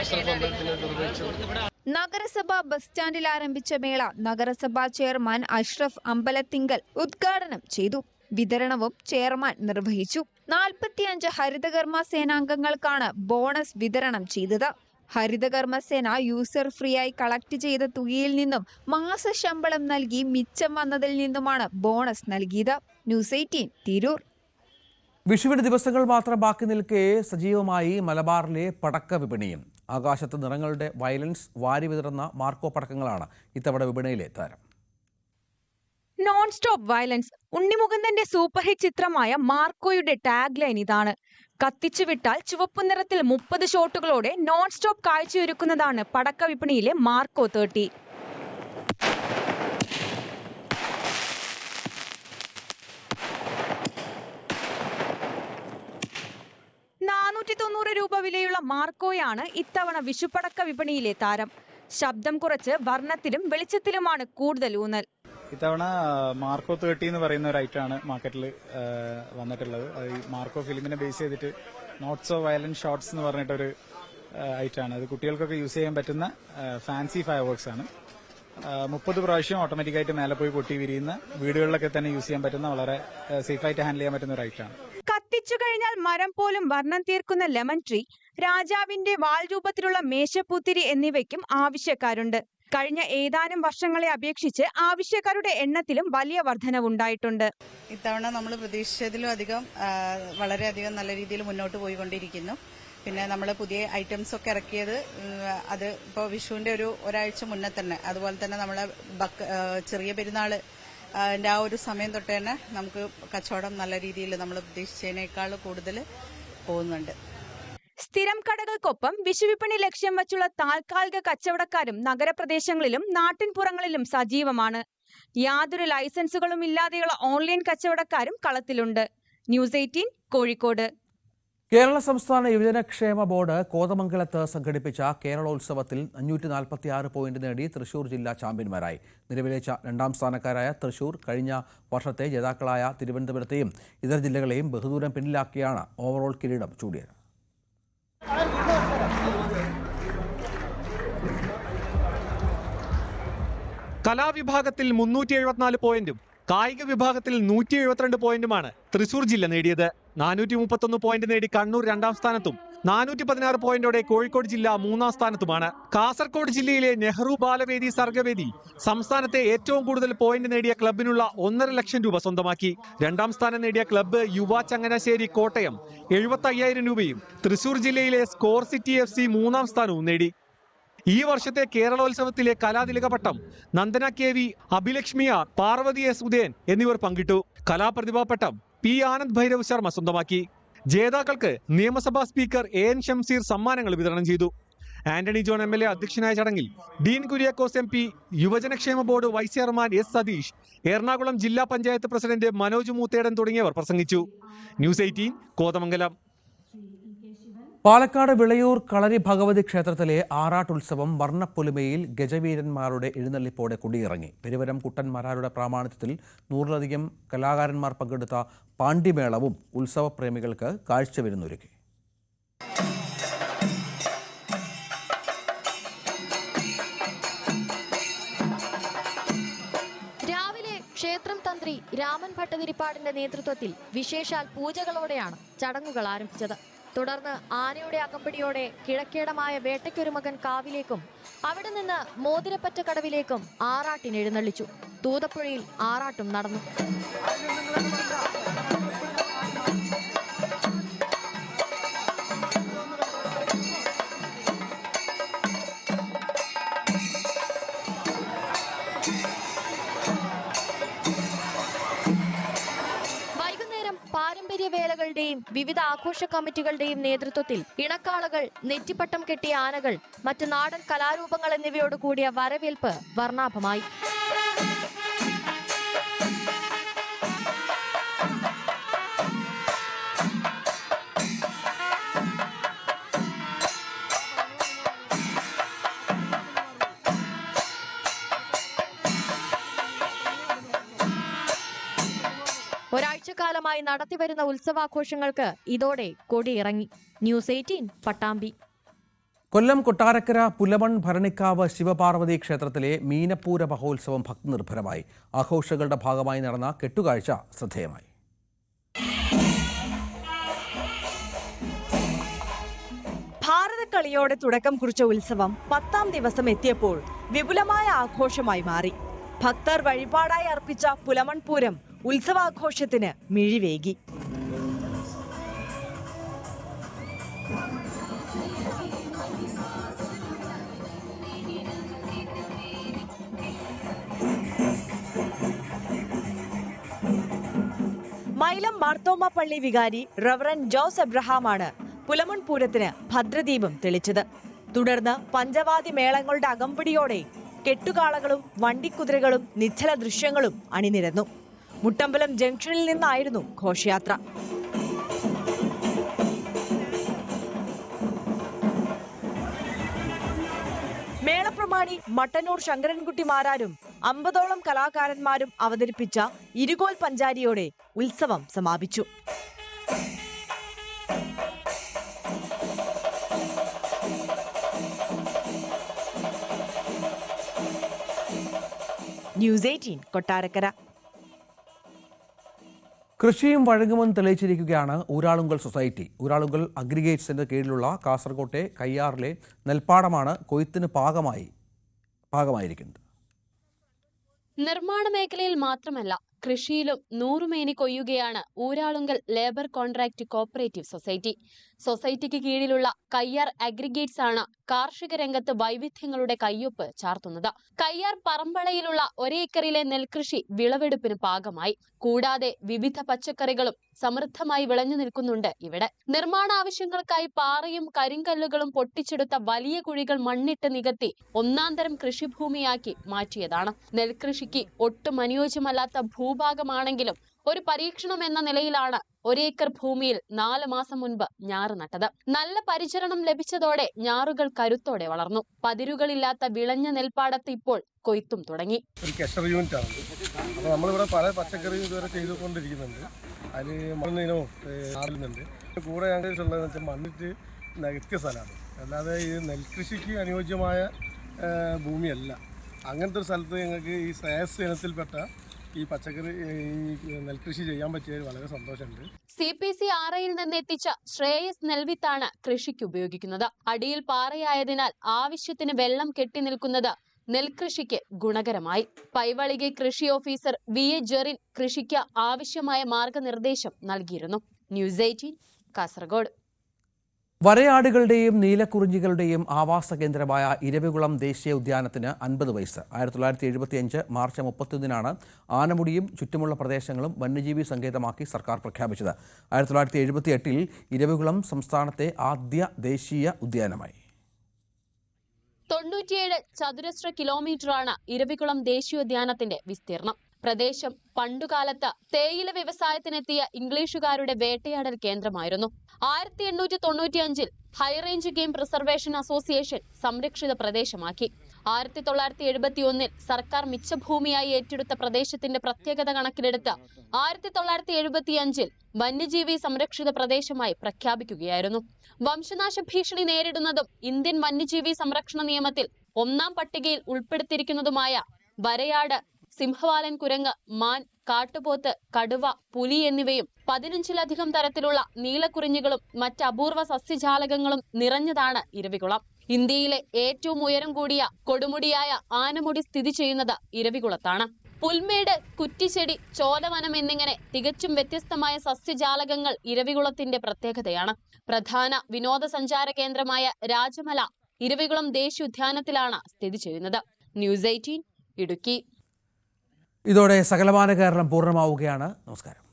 അഷ്റഫ് അമ്പലത്തിൽ നിർവഹിച്ചത്. നഗരസഭ ബസ് സ്റ്റാൻഡിൽ ആരംഭിച്ച മേള നഗരസഭാ ചെയർമാൻ അഷ്റഫ് അമ്പലത്തിങ്കൽ ഉദ്ഘാടനം ചെയ്തു. വിതരണവും ചെയർമാൻ നിർവഹിച്ചു. നാൽപ്പത്തിയഞ്ച് ഹരിതകർമ്മ സേനാംഗങ്ങൾക്കാണ് ബോണസ് വിതരണം ചെയ്തത്. ഹരിതകർമ്മ സേന യൂസർ ഫ്രീ ആയി കളക്ട് ചെയ്ത തുകയിൽ നിന്നും മാസ ശമ്പളം നൽകി മിച്ചം വന്നതിൽ നിന്നുമാണ് ബോണസ് നൽകിയത്. News eighteen Tirur. വിഷുവിന് ദിവസങ്ങൾ മാത്രം ബാക്കി നിൽക്കെ സജീവമായി മലബാറിലെ പടക്ക വിപണിയും. ആകാശത്ത് നിറങ്ങളുടെ വയലൻസ് വാരി വിതറുന്ന മാർക്കോ പടക്കങ്ങളാണ് ഇത്തവണ വിപണിയിലെ താരം. നോൺ സ്റ്റോപ്പ് വയലൻസ് ഉണ്ണിമുകുന്ദന്റെ സൂപ്പർ ഹിറ്റ് ചിത്രമായ മാർക്കോയുടെ ടാഗ് ലൈൻ ഇതാണ്. കത്തിച്ചു വിട്ടാൽ ചുവപ്പ് നിറത്തിൽ മുപ്പത് ഷോട്ടുകളോടെ നോൺ സ്റ്റോപ്പ് കാഴ്ചയൊരുക്കുന്നതാണ് പടക്ക വിപണിയിലെ മാർക്കോ തേർട്ടി നാനൂറ്റി തൊണ്ണൂറ് രൂപ വിലയുള്ള മാർക്കോയാണ് ഇത്തവണ വിഷുപ്പടക്ക വിപണിയിലെ താരം. ശബ്ദം കുറച്ച് വർണത്തിലും വെളിച്ചത്തിലുമാണ് കൂടുതൽ ഊന്നൽ. ഇത്തവണ മാർക്കോ തേർട്ടി എന്ന് പറയുന്ന ഒരു ഐറ്റമാണ് മാർക്കറ്റിൽ വന്നിട്ടുള്ളത്. മാർക്കോ ഫിലിമിനെ ബേസ് ചെയ്തിട്ട് നോട്ട്സ് ഓഫ് വയലന്റ് ഷോർട്സ് എന്ന് പറഞ്ഞിട്ടൊരു ഐറ്റമാണ് അത് കുട്ടികൾക്കൊക്കെ യൂസ് ചെയ്യാൻ പറ്റുന്ന ഫാൻസി ഫയർ വർക്ക്സ് ആണ്. മുപ്പത് പ്രാവശ്യം ഓട്ടോമാറ്റിക്കായിട്ട് മേലെ പോയി പൊട്ടി വിരിയുന്ന വീടുകളിലൊക്കെ തന്നെ യൂസ് ചെയ്യാൻ പറ്റുന്ന വളരെ സേഫായിട്ട് ഹാൻഡിൽ ചെയ്യാൻ പറ്റുന്ന ഒരു ഐറ്റമാണ് കത്തിച്ചു കഴിഞ്ഞാൽ മരം പോലും വർണം തീർക്കുന്ന ലെമൺ ട്രീ രാജാവിന്റെ വാൾ രൂപത്തിലുള്ള മേശപ്പൂത്തിരി എന്നിവയ്ക്കും ആവശ്യക്കാരുണ്ട്. കഴിഞ്ഞ ഏതാനും വർഷങ്ങളെ അപേക്ഷിച്ച് ആവശ്യക്കാരുടെ എണ്ണത്തിലും വലിയ വർധനവുണ്ടായിട്ടുണ്ട്. ഇത്തവണ നമ്മൾ പ്രതീക്ഷിച്ചതിലും അധികം വളരെയധികം നല്ല രീതിയിൽ മുന്നോട്ട് പോയിക്കൊണ്ടിരിക്കുന്നു. പിന്നെ നമ്മൾ പുതിയ ഐറ്റംസ് ഒക്കെ ഇറക്കിയത് അത് ഇപ്പോൾ വിഷുവിന്റെ ഒരു ഒരാഴ്ച മുന്നേ തന്നെ. അതുപോലെ തന്നെ നമ്മളെ ചെറിയ പെരുന്നാൾ അതിന്റെ ആ ഒരു സമയം തൊട്ട് തന്നെ നമുക്ക് കച്ചവടം നല്ല രീതിയിൽ നമ്മൾ പ്രതീക്ഷിച്ചതിനേക്കാൾ കൂടുതൽ പോകുന്നുണ്ട്. സ്ഥിരം കടകൾക്കൊപ്പം വിഷുവിപണി ലക്ഷ്യം വച്ചുള്ള താൽക്കാലിക കച്ചവടക്കാരും നഗരപ്രദേശങ്ങളിലും നാട്ടിൻപുറങ്ങളിലും സജീവമാണ്. യാതൊരു ലൈസൻസുകളും ഇല്ലാതെയുള്ള ഓൺലൈൻ കച്ചവടക്കാരും കളത്തിലുണ്ട്. News eighteen Kozhikode. കേരള സംസ്ഥാന യുവജനക്ഷേമ ബോർഡ് കോതമംഗലത്ത് സംഘടിപ്പിച്ച കേരളോത്സവത്തിൽ അഞ്ഞൂറ്റി നാൽപ്പത്തി ആറ് പോയിന്റ് നേടി തൃശൂർ ജില്ലാ ചാമ്പ്യന്മാരായി. നിലവിലെ രണ്ടാം സ്ഥാനക്കാരായ തൃശൂർ കഴിഞ്ഞ വർഷത്തെ ജേതാക്കളായ തിരുവനന്തപുരത്തെയും ഇതര ജില്ലകളെയും ബഹുദൂരം പിന്നിലാക്കിയാണ് ഓവറോൾ കിരീടം ചൂടിയത്. കലാവിഭാഗത്തിൽ മുന്നൂറ്റി എഴുപത്തിനാല് പോയിന്റും കായിക വിഭാഗത്തിൽ നൂറ്റി എഴുപത്തിരണ്ട് പോയിന്റുമാണ് തൃശൂർ ജില്ല നേടിയത്. നാനൂറ്റി മുപ്പത്തൊന്ന് പോയിന്റ് നേടി കണ്ണൂർ രണ്ടാം സ്ഥാനത്തും നാനൂറ്റി പതിനാറ് പോയിന്റോടെ കോഴിക്കോട് ജില്ല മൂന്നാം സ്ഥാനത്തുമാണ്. കാസർകോട് ജില്ലയിലെ നെഹ്റു ബാലവേദി സർഗവേദി സംസ്ഥാനത്തെ ഏറ്റവും കൂടുതൽ പോയിന്റ് നേടിയ ക്ലബിനുള്ള ഒന്നര ലക്ഷം രൂപ സ്വന്തമാക്കി. രണ്ടാം സ്ഥാനം നേടിയ ക്ലബ്ബ് യുവ ചങ്ങനാശ്ശേരി കോട്ടയം എഴുപത്തി രൂപയും തൃശൂർ ജില്ലയിലെ സ്കോർ സിറ്റി എഫ് മൂന്നാം സ്ഥാനവും നേടി. ഈ വർഷത്തെ കേരളോത്സവത്തിലെ കലാതിലക പട്ടം Nandana K V Abhilakshmi R Parvathy S Udayan എന്നിവർ പങ്കിട്ടു. കലാപ്രതിഭാ പട്ടം പി ആനന്ദ് ഭൈരവ് ശർമ്മ സ്വന്തമാക്കി. ജേതാക്കൾക്ക് നിയമസഭാ സ്പീക്കർ എ എൻ ഷംസീർ സമ്മാനങ്ങൾ വിതരണം ചെയ്തു. Antony John M L A അധ്യക്ഷനായ ചടങ്ങിൽ Dean Kuriakose M P യുവജനക്ഷേമ board vice chairman S Satheesh Ernakulam ജില്ലാ പഞ്ചായത്ത് പ്രസിഡന്റ് മനോജ് മൂത്തേടൻ തുടങ്ങിയവർ പ്രസംഗിച്ചു. News eighteen Kothamangalam. Palakkad Vilayur Kalari Bhagavathi ക്ഷേത്രത്തിലെ ആറാട്ടുത്സവം വർണപ്പൊലിമയിൽ ഗജവീരന്മാരുടെ എഴുന്നള്ളിപ്പോടെ കുടിയിറങ്ങി. പെരുവരം കുട്ടന്മാരാരുടെ പ്രാമാണിത്യത്തിൽ നൂറിലധികം കലാകാരന്മാർ പങ്കെടുത്ത പാണ്ഡിമേളവും ഉത്സവപ്രേമികൾക്ക് കാഴ്ചവരുന്നൊരുക്കി. രാവിലെ ക്ഷേത്രം തന്ത്രി രാമൻ ഭട്ടതിരിപ്പാടിന്റെ നേതൃത്വത്തിൽ വിശേഷാൽ പൂജകളോടെയാണ് ചടങ്ങുകൾ ആരംഭിച്ചത്. തുടർന്ന് ആനയുടെ അകമ്പടിയോടെ കിഴക്കേടമായ വേട്ടയ്ക്കൊരുമകൻ കാവിലേക്കും അവിടെ നിന്ന് മോതിരപ്പറ്റ കടവിലേക്കും ആറാട്ടിനെഴുന്നള്ളിച്ചു തൂതപ്പുഴയിൽ ആറാട്ടും നടന്നു. പാരമ്പര്യ വേലകളുടെയും വിവിധ ആഘോഷ കമ്മിറ്റികളുടെയും നേതൃത്വത്തിൽ ഇണക്കാളകൾ നെറ്റിപ്പട്ടം കെട്ടിയ ആനകൾ മറ്റ് നാടൻ കലാരൂപങ്ങൾ എന്നിവയോട് കൂടിയ വരവേൽപ്പ് വർണാഭമായി. ഒരാഴ്ചക്കാലമായി നടത്തിവരുന്ന ഉത്സവാഘോഷങ്ങൾക്ക് ഇതോടെ കൊടിയിറങ്ങി. News eighteen Pattambi. കൊല്ലം കൊട്ടാരക്കര പുലമൺ ഭരണിക്കാവ് ശിവപാർവതി ക്ഷേത്രത്തിലെ മീനപ്പൂര മഹോത്സവം ഭക്തനിർഭരമായി. ആഘോഷങ്ങളുടെ ഭാഗമായി നടന്ന കെട്ടുകാഴ്ച ശ്രദ്ധേയമായി. ഭാരതക്കളിയോടെ തുടക്കം കുറിച്ച ഉത്സവം പത്താം ദിവസം എത്തിയപ്പോൾ വിപുലമായ ആഘോഷമായി മാറി. ഭക്തർ വഴിപാടായി അർപ്പിച്ച പുലമൺപൂരം ഉത്സവാഘോഷത്തിന് മിഴിവേകി. മൈലം മാർത്തോമ പള്ളി വികാരി റവറൻ ജോസ് എബ്രഹാമാണ് പുലമൺപൂരത്തിന് ഭദ്രദീപം തെളിച്ചത്. തുടർന്ന് പഞ്ചവാദി മേളങ്ങളുടെ അകമ്പടിയോടെ കെട്ടുകാളകളും വണ്ടിക്കുതിരകളും നിശ്ചല ദൃശ്യങ്ങളും അണിനിരന്നു. മുട്ടമ്പലം ജംഗ്ഷനിൽ നിന്നായിരുന്നു ഘോഷയാത്ര. മേളപ്രമാണി മട്ടന്നൂർ ശങ്കരൻകുട്ടി മാരാരും അമ്പതോളം കലാകാരന്മാരും അവതരിപ്പിച്ച ഇരുകോൽ പഞ്ചാരിയോടെ ഉത്സവം സമാപിച്ചു. News eighteen Kottarakkara. കൃഷിയും വഴങ്ങുമെന്ന് തെളിയിച്ചിരിക്കുകയാണ് ഊരാളുങ്കൽ സൊസൈറ്റി. ഊരാളുങ്കൽ അഗ്രിഗേറ്റ്സിന്റെ കീഴിലുള്ള കാസർകോട്ടെ കയ്യാറിലെ നെൽപ്പാടമാണ് കൊയ്ത്തിന് പാകമായി പാകമായിരിക്കുന്നത്. നിർമ്മാണ മേഖലയിൽ മാത്രമല്ല കൃഷിയിലും നൂറുമേനി കൊയ്യുകയാണ് Uralungal labour contract cooperative society. സൊസൈറ്റിക്ക് കീഴിലുള്ള കയ്യാർ അഗ്രിഗേറ്റ്സ് ആണ് കാർഷിക രംഗത്ത് വൈവിധ്യങ്ങളുടെ കയ്യൊപ്പ് ചാർത്തുന്നത്. കയ്യാർ പറമ്പളയിലുള്ള ഒരേക്കറിലെ നെൽകൃഷി വിളവെടുപ്പിന് പാകമായി. കൂടാതെ വിവിധ പച്ചക്കറികളും സമൃദ്ധമായി വിളഞ്ഞു നിൽക്കുന്നുണ്ട് ഇവിടെ. നിർമ്മാണ ആവശ്യങ്ങൾക്കായി പാറയും കരിങ്കല്ലുകളും പൊട്ടിച്ചെടുത്ത വലിയ കുഴികൾ മണ്ണിട്ട് നികത്തി ഒന്നാം തരം കൃഷിഭൂമിയാക്കി മാറ്റിയതാണ്. നെൽകൃഷിക്ക് ഒട്ടും അനുയോജ്യമല്ലാത്ത ഭൂഭാഗമാണെങ്കിലും ഒരു പരീക്ഷണം എന്ന നിലയിലാണ് ഒരേക്കർ ഭൂമിയിൽ നാല് മാസം മുൻപ് ഞാറ് നട്ടത്. നല്ല പരിചരണം ലഭിച്ചതോടെ ഞാറുകൾ കരുത്തോടെ വളർന്നു. പതിരുകളില്ലാത്ത വിളഞ്ഞ നെൽപ്പാടത്ത് ഇപ്പോൾ കൊയ്ത്തും തുടങ്ങി. നമ്മളിവിടെ പല പച്ചക്കറിയും ഇതുവരെ ചെയ്തുകൊണ്ടിരിക്കുന്നുണ്ട്. അതിൽ മണ്ണിനവും ആറുന്നുണ്ട് കൂടെ ഞങ്ങൾക്ക് ഉള്ളതെന്ന് വെച്ചാൽ മണ്ണിട്ട് നികത്തിയ സ്ഥലമാണ്. അല്ലാതെ ഈ നെൽകൃഷിക്ക് അനുയോജ്യമായ ഭൂമിയല്ല. അങ്ങനത്തെ ഒരു സ്ഥലത്ത് ഞങ്ങൾക്ക് ഈ ശ്രേയസ് ഇനത്തിൽപ്പെട്ട ഈ പച്ചക്കറി നെൽകൃഷി ചെയ്യാൻ പറ്റിയതിൽ വളരെ സന്തോഷമുണ്ട്. സി പി സി ആറയിൽ നിന്ന് എത്തിച്ച ശ്രേയസ് നെൽവിത്താണ് കൃഷിക്ക് ഉപയോഗിക്കുന്നത്. അടിയിൽ പാറയായതിനാൽ ആവശ്യത്തിന് വെള്ളം കെട്ടി നിൽക്കുന്നത് നെൽകൃഷിക്ക് ഗുണകരമായി. പൈവളികെ കൃഷി ഓഫീസർ വി എ ജെറിൻ കൃഷിക്ക് ആവശ്യമായ മാർഗനിർദ്ദേശം നൽകിയിരുന്നു. News eighteen Kasaragod. വരയാടുകളുടെയും നീലക്കുറിഞ്ഞികളുടെയും ആവാസ കേന്ദ്രമായ ഇരവികുളം ദേശീയ ഉദ്യാനത്തിന് അൻപത് വയസ്സ്. ആയിരത്തി തൊള്ളായിരത്തി എഴുപത്തിയഞ്ച് മാർച്ച് മുപ്പത്തൊന്നിനാണ് ആനമുടിയും ചുറ്റുമുള്ള പ്രദേശങ്ങളും വന്യജീവി സങ്കേതമാക്കി സർക്കാർ പ്രഖ്യാപിച്ചത്. ആയിരത്തി തൊള്ളായിരത്തി എഴുപത്തി എട്ടിൽ ഇരവികുളം സംസ്ഥാനത്തെ ആദ്യ ദേശീയ ഉദ്യാനമായി. തൊണ്ണൂറ്റിയേഴ് ചതുരശ്ര കിലോമീറ്ററാണ് ഇരവികുളം ദേശീയോദ്യാനത്തിന്റെ വിസ്തീർണം. പ്രദേശം പണ്ടുകാലത്ത് തേയില വ്യവസായത്തിനെത്തിയ ഇംഗ്ലീഷുകാരുടെ വേട്ടയാടൽ കേന്ദ്രമായിരുന്നു. ആയിരത്തി എണ്ണൂറ്റി തൊണ്ണൂറ്റിയഞ്ചിൽ high range game preservation association സംരക്ഷിത പ്രദേശമാക്കി. ആയിരത്തി തൊള്ളായിരത്തി എഴുപത്തി ഒന്നിൽ സർക്കാർ മിച്ചഭൂമിയായി ഏറ്റെടുത്ത പ്രദേശത്തിന്റെ പ്രത്യേകത കണക്കിലെടുത്ത് ആയിരത്തി തൊള്ളായിരത്തി എഴുപത്തിയഞ്ചിൽ വന്യജീവി സംരക്ഷിത പ്രദേശമായി പ്രഖ്യാപിക്കുകയായിരുന്നു. വംശനാശ ഭീഷണി നേരിടുന്നതും ഇന്ത്യൻ വന്യജീവി സംരക്ഷണ നിയമത്തിൽ ഒന്നാം പട്ടികയിൽ ഉൾപ്പെടുത്തിയിരിക്കുന്നതുമായ വരയാട് സിംഹവാലൻ കുരങ്ങ് മാൻ കാട്ടുപോത്ത് കടുവ പുലി എന്നിവയും പതിനഞ്ചിലധികം തരത്തിലുള്ള നീലക്കുറിഞ്ഞുകളും മറ്റ് അപൂർവ സസ്യജാലകങ്ങളും നിറഞ്ഞതാണ് ഇരവികുളം. ഇന്ത്യയിലെ ഏറ്റവും ഉയരം കൂടിയ കൊടുമുടിയായ ആനമുടി സ്ഥിതി ചെയ്യുന്നത് ഇരവികുളത്താണ്. പുൽമേട് കുറ്റിച്ചെടി ചോലവനം എന്നിങ്ങനെ തികച്ചും വ്യത്യസ്തമായ സസ്യജാലകങ്ങൾ ഇരവികുളത്തിന്റെ പ്രത്യേകതയാണ്. പ്രധാന വിനോദസഞ്ചാര കേന്ദ്രമായ രാജമല ഇരവികുളം ദേശീയോദ്യാനത്തിലാണ് സ്ഥിതി ചെയ്യുന്നത്. News eighteen Idukki. ഇതോടെ സകലമാന കേരളം പൂർണമാവുകയാണ്. നമസ്കാരം.